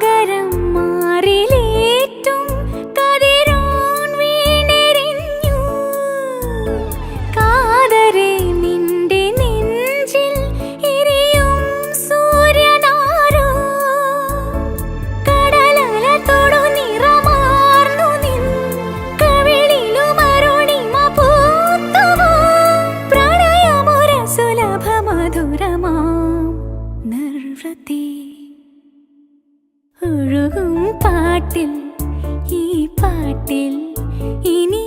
സാഗരം മാറിലേറ്റും കതിരോൻ വീണെരിഞ്ഞു. കാതരെ നിന്റെ നെഞ്ചിൽ എരിയും സൂര്യനാരോ? കടലല തൊടു നിറമാർന്നു നിൻ കവിളിലുമരുണിമ പൂത്തുവോ പ്രണയമൊര സുലഭ മധുരമാം നിർവൃതി ഒഴുകും പാട്ടിൽ ഈ പാട്ടിൽ ഇനി